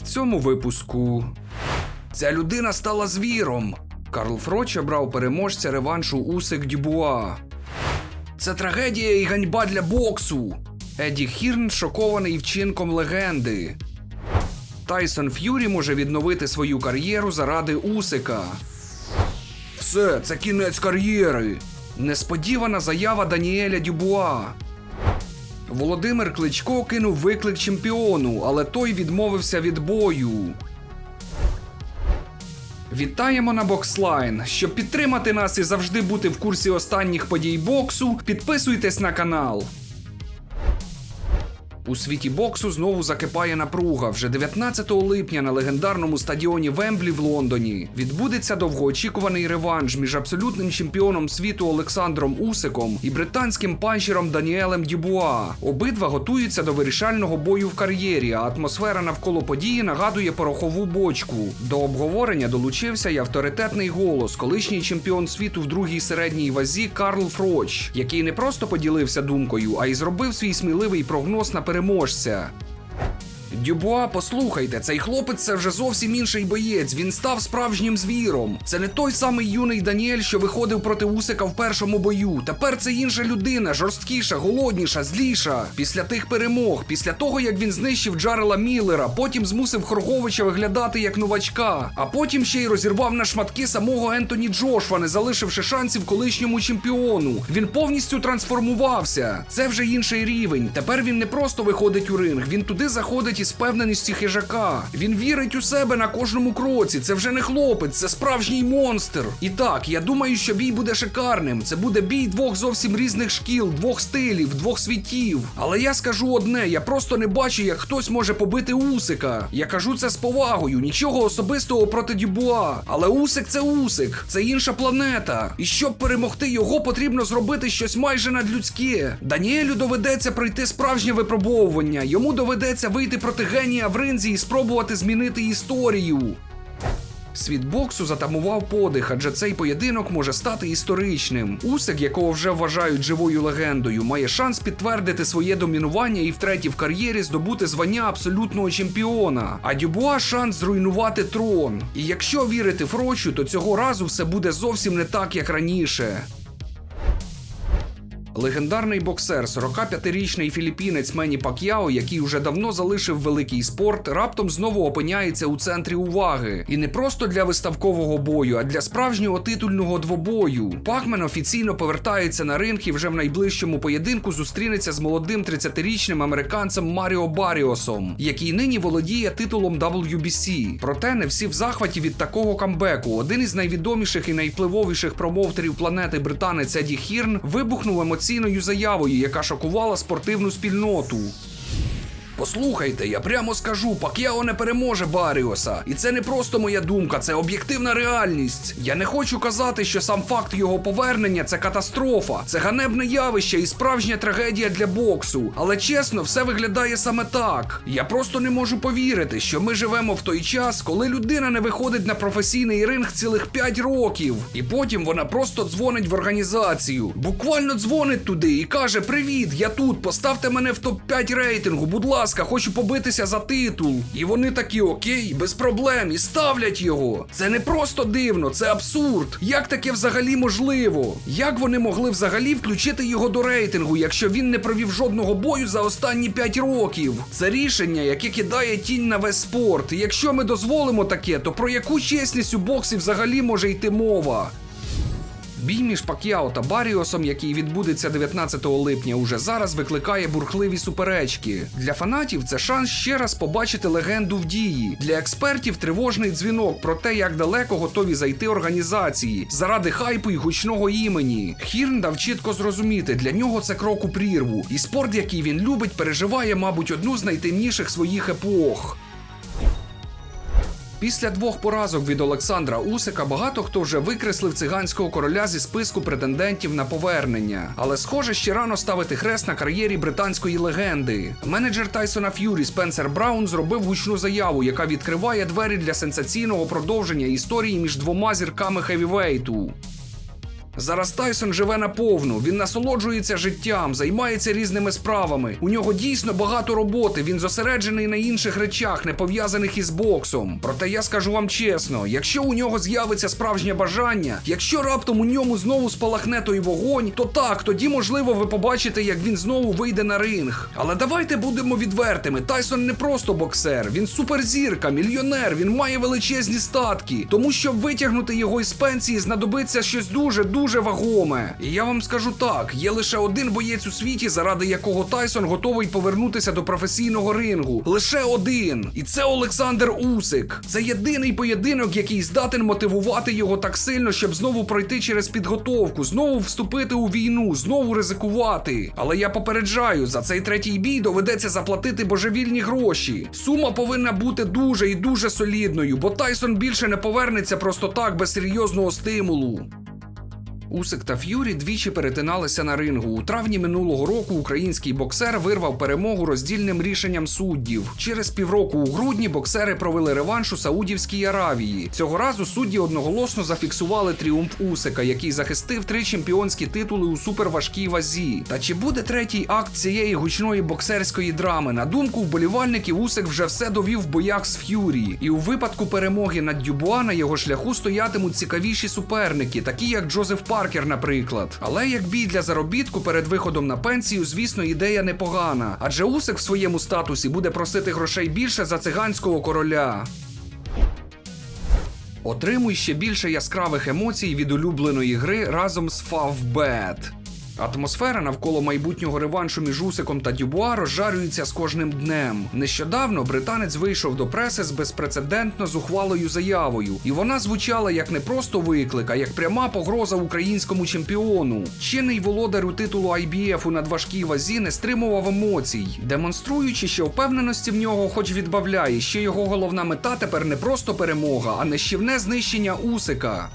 В цьому випуску ця людина стала звіром. Карл Фроч обрав переможця реваншу Усик Дюбуа. Це трагедія і ганьба для боксу. Еді Хірн шокований вчинком легенди. Тайсон Ф'юрі може відновити свою кар'єру заради Усика. Все, це кінець кар'єри. Несподівана заява Даніеля Дюбуа. Володимир Кличко кинув виклик чемпіону, але той відмовився від бою. Вітаємо на Бокслайн. Щоб підтримати нас і завжди бути в курсі останніх подій боксу, підписуйтесь на канал. У світі боксу знову закипає напруга. Вже 19 липня на легендарному стадіоні Вемблі в Лондоні відбудеться довгоочікуваний реванш між абсолютним чемпіоном світу Олександром Усиком і британським панчером Даніелем Дюбуа. Обидва готуються до вирішального бою в кар'єрі, а атмосфера навколо події нагадує порохову бочку. До обговорення долучився й авторитетний голос, колишній чемпіон світу в другій середній вазі Карл Фроч, який не просто поділився думкою, а й зробив свій сміливий прогноз на переможця. Дюбуа, послухайте, цей хлопець це вже зовсім інший боєць. Він став справжнім звіром. Це не той самий юний Даніель, що виходив проти Усика в першому бою. Тепер це інша людина, жорсткіша, голодніша, зліша. Після тих перемог, після того як він знищив Джарела Міллера, потім змусив Хорговича виглядати як новачка, а потім ще й розірвав на шматки самого Ентоні Джошва, не залишивши шансів колишньому чемпіону. Він повністю трансформувався. Це вже інший рівень. Тепер він не просто виходить у ринг, він туди заходить із впевненості хижака. Він вірить у себе на кожному кроці. Це вже не хлопець, це справжній монстр. І так, я думаю, що бій буде шикарним. Це буде бій двох зовсім різних шкіл, двох стилів, двох світів. Але я скажу одне: я просто не бачу, як хтось може побити Усика. Я кажу це з повагою, нічого особистого проти Дюбуа. Але Усик це Усик, це інша планета. І щоб перемогти його, потрібно зробити щось майже надлюдське. Даніелю доведеться пройти справжнє випробовування. Йому доведеться вийти проти генія в ринзі і спробувати змінити історію. Світ боксу затамував подих, адже цей поєдинок може стати історичним. Усик, якого вже вважають живою легендою, має шанс підтвердити своє домінування і втретє в кар'єрі здобути звання абсолютного чемпіона. А Дюбуа шанс зруйнувати трон. І якщо вірити Фрочу, то цього разу все буде зовсім не так, як раніше. Легендарний боксер, 45-річний філіппінець Мені Пак'яо, який вже давно залишив великий спорт, раптом знову опиняється у центрі уваги. І не просто для виставкового бою, а для справжнього титульного двобою. Пакмен офіційно повертається на ринг і вже в найближчому поєдинку зустрінеться з молодим 30-річним американцем Маріо Баріосом, який нині володіє титулом WBC. Проте не всі в захваті від такого камбеку. Один із найвідоміших і найвпливовіших промоутерів планети британець Еді Хірн вибухнув емоційною заявою, яка шокувала спортивну спільноту. Послухайте, я прямо скажу, Пак'яо не переможе Баріоса. І це не просто моя думка, це об'єктивна реальність. Я не хочу казати, що сам факт його повернення це катастрофа, це ганебне явище і справжня трагедія для боксу. Але чесно, все виглядає саме так. Я просто не можу повірити, що ми живемо в той час, коли людина не виходить на професійний ринг цілих 5 років. І потім вона просто дзвонить в організацію. Буквально дзвонить туди і каже: Привіт, я тут, поставте мене в топ-5 рейтингу, будь ласка ласка, хочу побитися за титул. І вони такі окей, без проблем, і ставлять його. Це не просто дивно, це абсурд. Як таке взагалі можливо? Як вони могли взагалі включити його до рейтингу, якщо він не провів жодного бою за останні 5 років? Це рішення, яке кидає тінь на весь спорт. І якщо ми дозволимо таке, то про яку чесність у боксі взагалі може йти мова? Бій між Пак'яо та Баріосом, який відбудеться 19 липня, уже зараз викликає бурхливі суперечки. Для фанатів це шанс ще раз побачити легенду в дії. Для експертів тривожний дзвінок про те, як далеко готові зайти організації заради хайпу і гучного імені. Хірн дав чітко зрозуміти, для нього це крок у прірву, і спорт, який він любить, переживає, мабуть, одну з найтемніших своїх епох. Після двох поразок від Олександра Усика багато хто вже викреслив циганського короля зі списку претендентів на повернення. Але схоже, ще рано ставити хрест на кар'єрі британської легенди. Менеджер Тайсона Ф'юрі Спенсер Браун зробив гучну заяву, яка відкриває двері для сенсаційного продовження історії між двома зірками хевівейту. Зараз Тайсон живе наповну, він насолоджується життям, займається різними справами. У нього дійсно багато роботи. Він зосереджений на інших речах, не пов'язаних із боксом. Проте я скажу вам чесно: якщо у нього з'явиться справжнє бажання, якщо раптом у ньому знову спалахне той вогонь, то так, тоді можливо ви побачите, як він знову вийде на ринг. Але давайте будемо відвертими. Тайсон не просто боксер, він суперзірка, мільйонер, він має величезні статки. Тому щоб витягнути його із пенсії, знадобиться щось дуже дуже вагоме. І я вам скажу так: є лише один боєць у світі, заради якого Тайсон готовий повернутися до професійного рингу. Лише один. І це Олександр Усик. Це єдиний поєдинок, який здатен мотивувати його так сильно, щоб знову пройти через підготовку, знову вступити у війну, знову ризикувати. Але я попереджаю, за цей третій бій доведеться заплатити божевільні гроші. Сума повинна бути дуже і дуже солідною, бо Тайсон більше не повернеться просто так без серйозного стимулу. Усик та Ф'юрі двічі перетиналися на рингу. У травні минулого року український боксер вирвав перемогу роздільним рішенням суддів. Через півроку у грудні боксери провели реванш у Саудівській Аравії. Цього разу судді одноголосно зафіксували тріумф Усика, який захистив три чемпіонські титули у суперважкій вазі. Та чи буде третій акт цієї гучної боксерської драми? На думку вболівальників, Усик вже все довів в боях з Ф'юрі. І у випадку перемоги над Дюбуа на його шляху стоятимуть цікавіші суперники, такі як Джозеф Паркер, наприклад. Але як бій для заробітку перед виходом на пенсію, звісно, ідея непогана. Адже Усик в своєму статусі буде просити грошей більше за циганського короля. Отримуй ще більше яскравих емоцій від улюбленої гри разом з Favbet. Атмосфера навколо майбутнього реваншу між Усиком та Дюбуа розжарюється з кожним днем. Нещодавно британець вийшов до преси з безпрецедентно зухвалою заявою, і вона звучала як не просто виклик, а як пряма погроза українському чемпіону. Чинний володарю титулу IBF у надважкій вазі не стримував емоцій, демонструючи, що впевненості в нього, хоч відбавляє, що його головна мета тепер не просто перемога, а нищівне знищення Усика.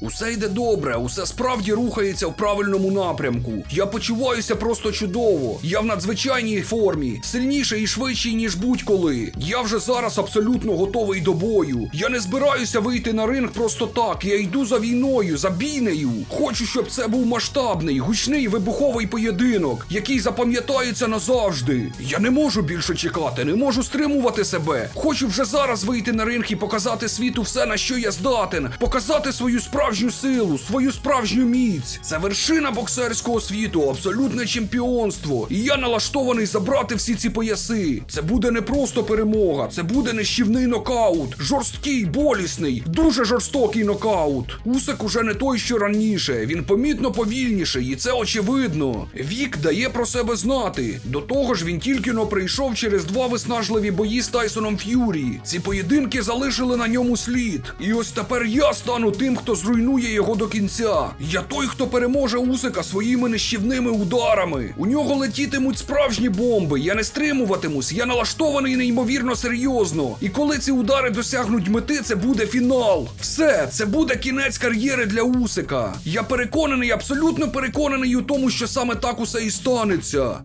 Усе йде добре, усе справді рухається в правильному напрямку. Я почуваюся просто чудово. Я в надзвичайній формі, сильніший і швидший, ніж будь-коли. Я вже зараз абсолютно готовий до бою. Я не збираюся вийти на ринг просто так. Я йду за війною, за бійнею. Хочу, щоб це був масштабний, гучний вибуховий поєдинок, який запам'ятається назавжди. Я не можу більше чекати, не можу стримувати себе. Хочу вже зараз вийти на ринг і показати світу все, на що я здатен, показати свою справжню силу, свою справжню міць. Це вершина боксерського світу, абсолютне чемпіонство. І я налаштований забрати всі ці пояси. Це буде не просто перемога, це буде нищівний нокаут. Жорсткий, болісний, дуже жорстокий нокаут. Усик уже не той, що раніше. Він помітно повільніший, і це очевидно. Вік дає про себе знати. До того ж, він тільки но прийшов через два виснажливі бої з Тайсоном Ф'юрі. Ці поєдинки залишили на ньому слід. І ось тепер я стану тим, хто зруйнує його до кінця. Я той, хто переможе Усика своїми нищівними ударами. У нього летітимуть справжні бомби. Я не стримуватимусь, я налаштований неймовірно серйозно. І коли ці удари досягнуть мети, це буде фінал. Все, це буде кінець кар'єри для Усика. Я переконаний, абсолютно переконаний у тому, що саме так усе і станеться.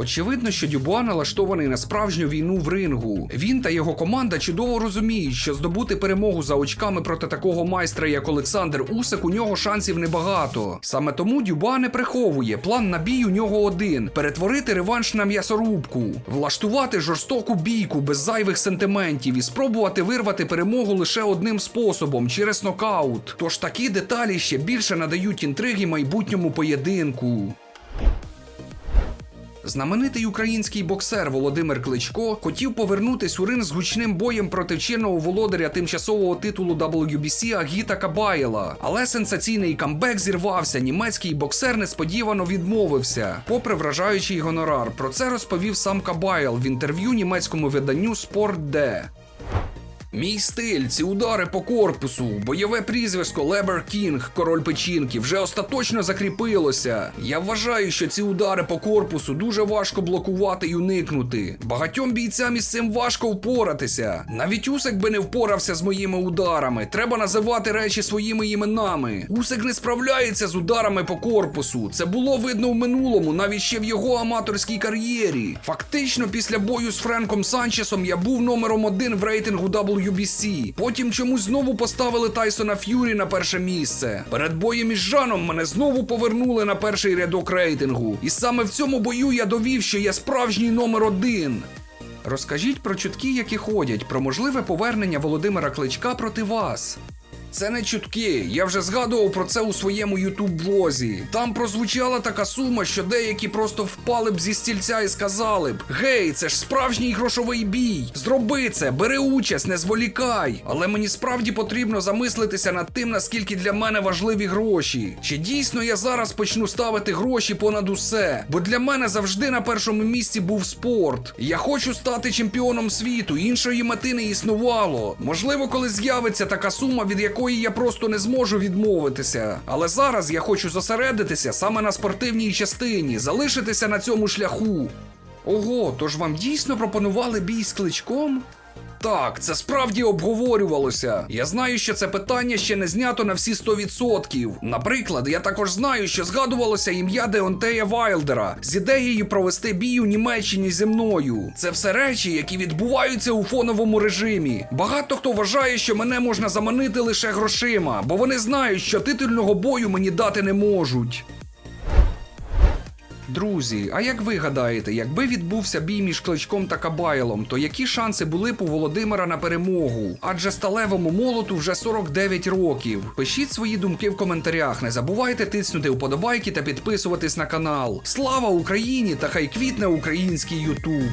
Очевидно, що Дюбуа налаштований на справжню війну в рингу. Він та його команда чудово розуміють, що здобути перемогу за очками проти такого майстра, як Олександр Усик, у нього шансів небагато. Саме тому Дюбуа не приховує. План на бій у нього один: перетворити реванш на м'ясорубку, влаштувати жорстоку бійку без зайвих сентиментів і спробувати вирвати перемогу лише одним способом через нокаут. Тож такі деталі ще більше надають інтриги майбутньому поєдинку. Знаменитий український боксер Володимир Кличко хотів повернутись у ринг з гучним боєм проти чинного володаря тимчасового титулу WBC Агіта Кабаєла. Але сенсаційний камбек зірвався. Німецький боксер несподівано відмовився, попри вражаючий гонорар. Про це розповів сам Кабаєл в інтерв'ю німецькому виданню Спорт Де. Мій стиль, ці удари по корпусу, бойове прізвисько Лебер Кінг, король печінки, вже остаточно закріпилося. Я вважаю, що ці удари по корпусу дуже важко блокувати і уникнути. Багатьом бійцям із цим важко впоратися. Навіть Усик би не впорався з моїми ударами. Треба називати речі своїми іменами. Усик не справляється з ударами по корпусу. Це було видно в минулому, навіть ще в його аматорській кар'єрі. Фактично, після бою з Френком Санчесом я був номером один в рейтингу WBC WBC. Потім чомусь знову поставили Тайсона Ф'юрі на перше місце. Перед боєм із Жаном мене знову повернули на перший рядок рейтингу. І саме в цьому бою я довів, що я справжній номер один. Розкажіть про чутки, які ходять, про можливе повернення Володимира Кличка проти вас. Це не чутки. Я вже згадував про це у своєму ютуб влозі. Там прозвучала така сума, що деякі просто впали б зі стільця і сказали б: Гей, це ж справжній грошовий бій. Зроби це, бери участь, не зволікай. Але мені справді потрібно замислитися над тим, наскільки для мене важливі гроші. Чи дійсно я зараз почну ставити гроші понад усе? Бо для мене завжди на першому місці був спорт. Я хочу стати чемпіоном світу. Іншої мети не існувало. Можливо, коли з'явиться така сума, від якої я просто не зможу відмовитися. Але зараз я хочу зосередитися саме на спортивній частині, залишитися на цьому шляху. Ого, тож вам дійсно пропонували бій з кличком? Так, це справді обговорювалося. Я знаю, що це питання ще не знято на всі 100%. Наприклад, я також знаю, що згадувалося ім'я Деонтея Вайлдера з ідеєю провести бій у Німеччині зі мною. Це все речі, які відбуваються у фоновому режимі. Багато хто вважає, що мене можна заманити лише грошима, бо вони знають, що титульного бою мені дати не можуть. Друзі, а як ви гадаєте, якби відбувся бій між кличком та Кабайлом, то які шанси були б у Володимира на перемогу? Адже сталевому молоту вже 49 років. Пишіть свої думки в коментарях. Не забувайте тиснути вподобайки та підписуватись на канал. Слава Україні та хай квітне український Ютуб!